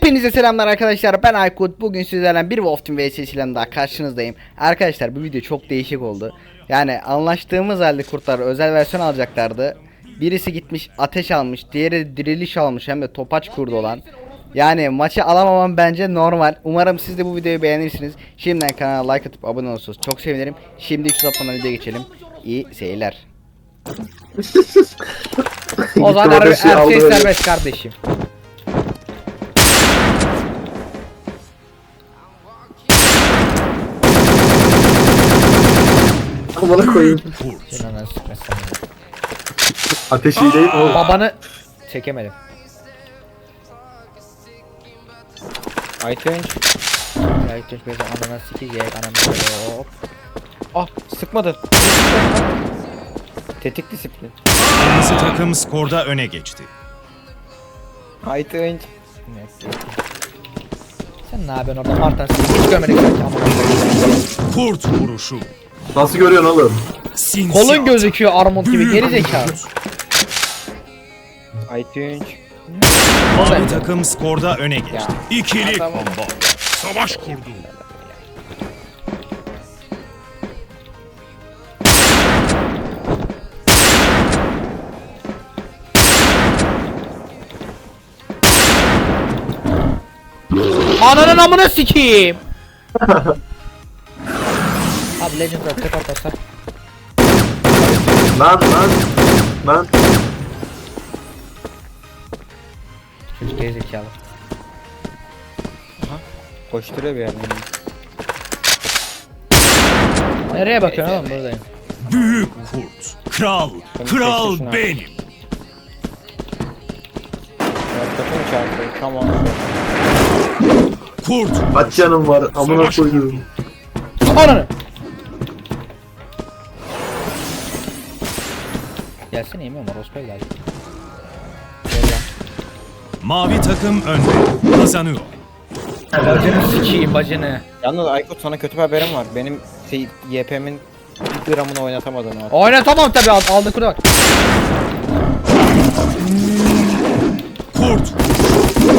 Hepinize selamlar arkadaşlar. Ben Aykut. Bugün sizlerle bir Wolf Team vs ile daha karşınızdayım. Arkadaşlar bu video çok değişik oldu. Yani anlaştığımız halde kurtlar özel versiyon alacaklardı. Birisi gitmiş ateş almış diğeri diriliş almış hem de topaç kurdu olan. Yani maçı alamamam bence normal. Umarım siz de bu videoyu beğenirsiniz. Şimdiden kanala like atıp abone olursunuz. Çok sevinirim. Şimdi hiç uzatmadan videoya geçelim. İyi seyirler. O zaman şey böyle. serbest kardeşim Amına koyayım. Senin ananı sıkmasın. Ateş iyi değil mi oğlum? Babanı çekemedim. Aytunç. Aytunç böyle anana sikecek ananı hop. Ah sıkmadı. Tetik disiplin. Kırmızı takım skorda öne geçti. Aytunç. Neyse. Sen ne yapıyorsun orada Martin seni hiç görmedik. Kurt vuruşu. Nasıl görüyorsun oğlum? Sinsi Kolun gözüküyor armut gibi geri zekalı. vuruşu. Aytunç. Mavi takım skorda öne geçti. İkili Tamam. combo. Savaş kurdu. Ananın amına sikeyim. Abi Legend of tek atlarsa Lan lan. Lan. çocuk geri zekalı. Koşturuyor bir yerden. Nereye bakıyorsun oğlum buradayım. Büyük kurt. Kral. Kral benim. Tamam. Kurt. Kaç canım var amına koyduğum. Ananı. Gelsene yemin ama Rosbel geldi. Mavi takım önde. Kazanıyor. Bacını sikeyim bacını. Yalnız Aykut sana kötü bir haberim var. Benim şey, YP'min bir gramını oynatamadın artık. Oyna tamam tabi aldı, aldı kuru bak. Kurt.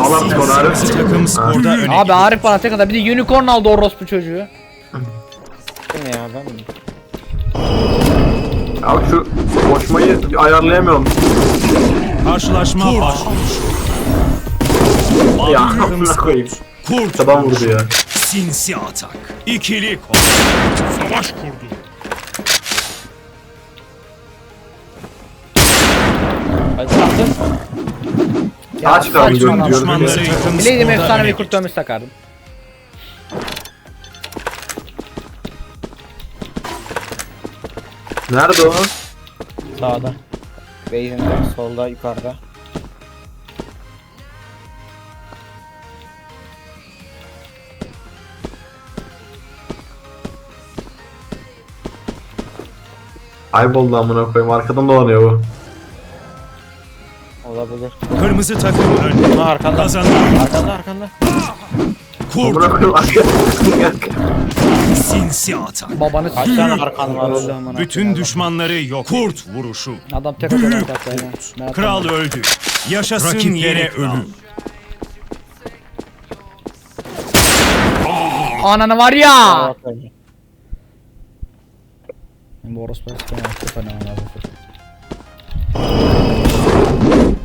Alam Kırmızı konarı. takım skorda öne Abi. Arif bana tek kadar bir de unicorn aldı orospu çocuğu. Kim ya ben mi? Ya şu koşmayı ayarlayamıyorum. Karşılaşma başlıyor. Mavi Ya, amına koyayım. Kurt. Taban vurdu ya. Sinsi atak. İkili combo. Savaş kurdu. Saçmalama. gördüm Düşmanları diyorum. Bileydim efsane bir kurt dönmüş takardım. Nerede o? Sağda. Base'inde, solda, yukarıda. Kayboldu amına koyayım. Arkadan dolanıyor bu. Olabilir. Kırmızı takım önde. Ha arkanda. Kazanıyor. Arkanda arkanda. Amına Kurt. koyayım. Arkadan. Sinsi atak. Babanı Kaç tane arkan var. Bütün düşmanları yok. Kurt vuruşu. Adam tek Büyük kurt. Kral öldü. Yaşasın Rakipleri yere kral. ölüm. Ananı var ya. Bu orospu.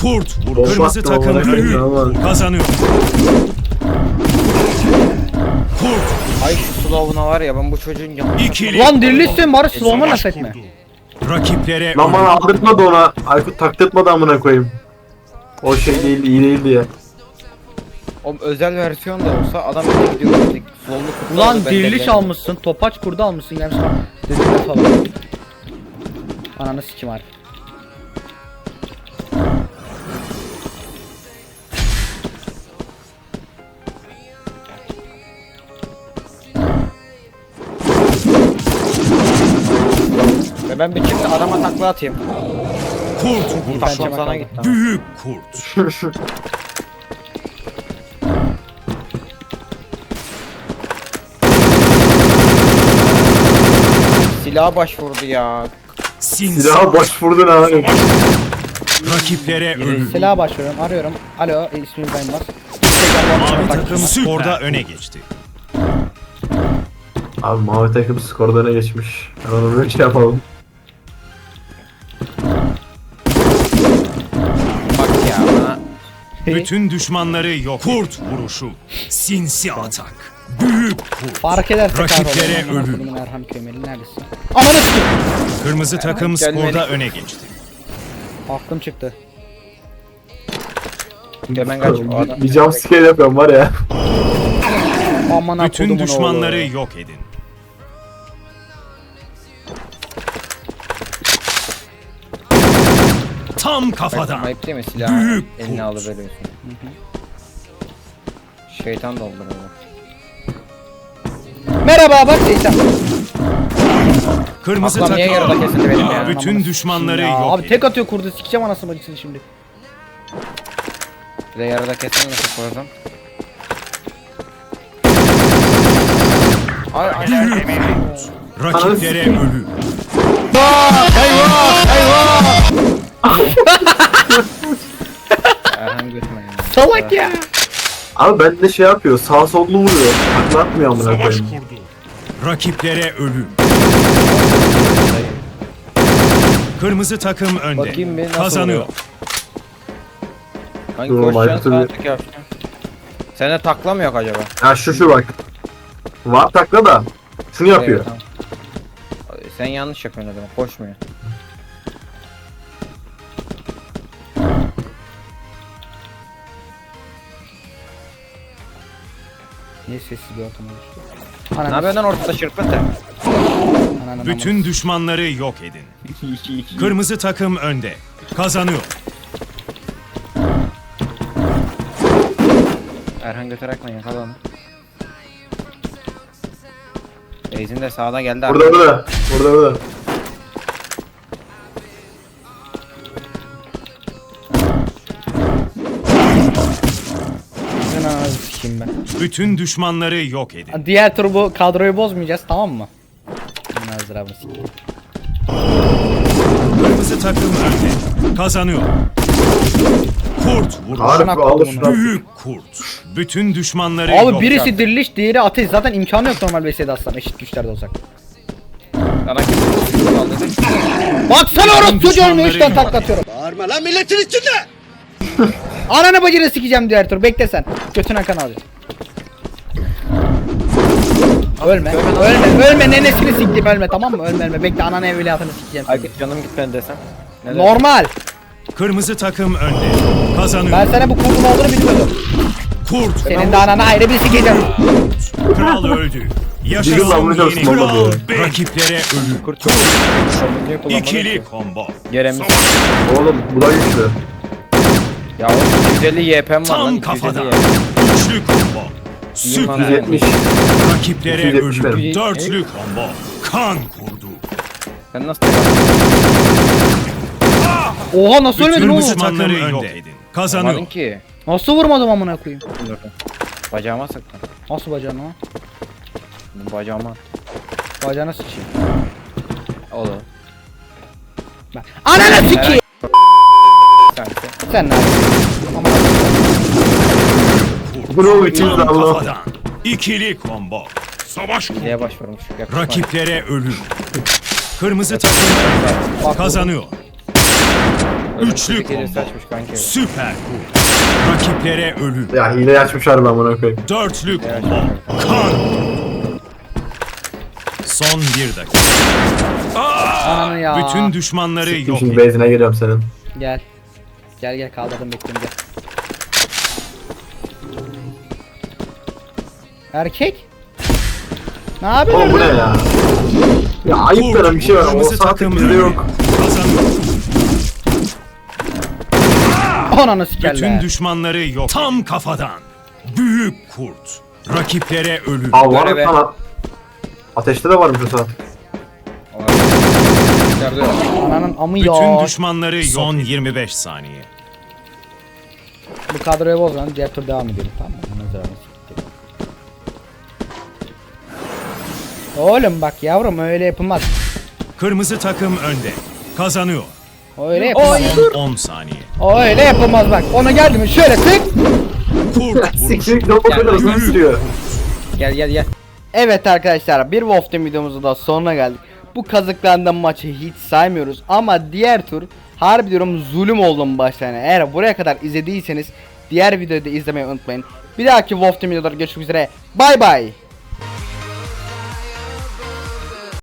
Kurt vur. Kırmızı takım. Kazanıyor. Kurt. Ay slow'una var ya ben bu çocuğun yanına. İkili. Lan dirilişsin bari slow'uma laf etme. Rakiplere Lan bana ölüm. aldırtmadı ona. Aykut taktırtmadı amına koyayım. O şey değil, iyi değil diye. O özel versiyon da olsa adam önce gidiyor. Kutladı. Ulan ben diriliş almışsın, topaç kurdu almışsın gelmiş. Dedim falan. Ananı sikim Arif. Ve ben bir çıktı adama takla atayım. Kurt vuruşu. Takla sana bakalım. gitti. Büyük kurt. Silaha başvurdu ya. Sinsi. Silaha başvurdun ha. Rakiplere ölüm. Silaha başvuruyorum, arıyorum. Alo, ismim Baymaz. Instagram'da Mavi takım skorda öne geçti. Abi mavi takım skorda öne geçmiş. Hemen onu bir şey yapalım. Bak ya bana. Bütün düşmanları yok. Kurt vuruşu. Sinsi atak. Büyük kurt. Fark ederse Rakiplere ölüm. Erhan Kömeli neredesin? Amanı sikeyim. Kırmızı takım gelmeli. skorda öne geçti. Aklım çıktı. Hemen kaç o adam. bir jump scare yapıyorum var ya. Amına Bütün kodumun düşmanları oğlu. yok edin. Tam kafadan. Ayıp değil mi silahı Büyük eline kurt. alıveriyorsun. Şeytan dolduruyor. Merhaba bak şeytan. Kırmızı Ablam niye takım. yarıda kesildi benim ya? Bütün düşmanları Ya, yok Abi tek atıyor kurdu sikeceğim anasını bacısını şimdi. Bir de yarıda kesin nasıl koydum? Ay ay ay. Rakiplere ölüm. Erhan Salak ya. Abi ben de şey yapıyor. Sağ sollu vuruyor. Takla atmıyor amına koyayım. kurdu. Rakiplere ölüm. Kırmızı takım önde. Bakayım bir nasıl Kazanıyor. Hangi Dur, koşacaksın. Sende takla mı yok acaba? Ha şu şu bak. Var takla da. Şunu yapıyor. Evet, tamam. Sen yanlış yapıyorsun o zaman koşmuyor. Niye sessiz bir ortam oluştu? Ne yapıyorsun lan ortada ananı Bütün düşmanları yok edin. Kırmızı takım önde. Kazanıyor. Erhan götürekle yakala onu. Beyzin de sağda geldi abi. Burada burada. Burada burada. Sikeyim ben. Bütün düşmanları yok edin. Diğer tur bu kadroyu bozmayacağız tamam mı? Nazır abi sikeyim. Kırmızı takım önde. Kazanıyor. Kurt Şuna al koydum şunu. Büyük kurt. Bütün düşmanları yok. Abi birisi diriliş diğeri ateş zaten imkanı yok normal VS'de aslan eşit güçlerde olsak. Sana kim aldı? Baksana orası çocuğunu düşmanları 3 tane yok. taklatıyorum. Bağırma lan milletin içinde. Ananı bacını sikeceğim diğer tur bekle sen. Götüne kan alacağım. Ölme, ölme, ölme nenesini siktim ölme tamam mı? Ölme ölme bekle ananı evliyatını sikeceğim. Aykut canım gitmedi desem. Ne? Normal. Kırmızı takım önde. Kazanıyor. Ben sana bu kurdun olduğunu bilmiyordum. Kurt. Senin de ananı ayrı bir sikeceğim. Kral öldü. Yaşasın bunu yeni kral. ya. Rakiplere ölüm. Kurt çok Niye kullanmadın İkili ki? combo. Yeremiz. Oğlum bu da güçlü. Ya o 250 YP'm var lan. Tam 250 kafadan. YP. Üçlü combo. Süper. 170. Rakiplere 270 ölüm. benim. Dörtlü combo. Kan kurdu. Sen nasıl? Oha nasıl ölmedin Bütün oğlum? düşmanları yok edin. Kazanıyor. ki. Nasıl vurmadım amına koyayım? Bacağıma sıktın. Nasıl bacağını o? Bacağıma. Bacağına sıçayım. Olur. Ananı sikeyim. De. Sen ne yapıyorsun? Bro Allah. İkili combo. Savaş. Neye başvurmuş? Rakiplere ölüm. Kırmızı takım. Kazanıyor. Üçlü combo. Süper kurt. Rakiplere ölüm. Ya hile açmış harbi amına koyayım. Dörtlü combo. Kan. Son bir dakika. Ananı ya. Bütün düşmanları Siktim yok şimdi benzine geliyorum senin. Gel. Gel gel kaldırdım bekliyorum gel. Erkek? Ne yapıyorsun? Oğlum bu ne ya? Ya ayıp denen bir şey var. O Kırmızı saat takım bizde önde. yok. Ananı sikerler. Bütün düşmanları yok. Tam kafadan. Büyük kurt. Rakiplere ölüm. Aa var Göre be. Ateşte de varmış o saat. Ananın amı Bütün ya. düşmanları yok. Son 25 saniye. Bu kadroyu boz lan. Diğer tur devam edelim tamam mı? Ananı zırhını sikeyim. Oğlum bak yavrum öyle yapılmaz. Kırmızı takım önde. Kazanıyor. Öyle yapılmaz. Son 10 saniye. Öyle yapılmaz bak. Ona geldi mi şöyle tık. Kurt Siktir ne kadar uzun sürüyor. Gel gel gel. Evet arkadaşlar bir Wolf Team videomuzun da sonuna geldik. Bu kazıklarından maçı hiç saymıyoruz ama diğer tur harbi diyorum zulüm oldum başlarına. Eğer buraya kadar izlediyseniz diğer videoyu da izlemeyi unutmayın. Bir dahaki Wolf Team videoları görüşmek üzere. Bay bay.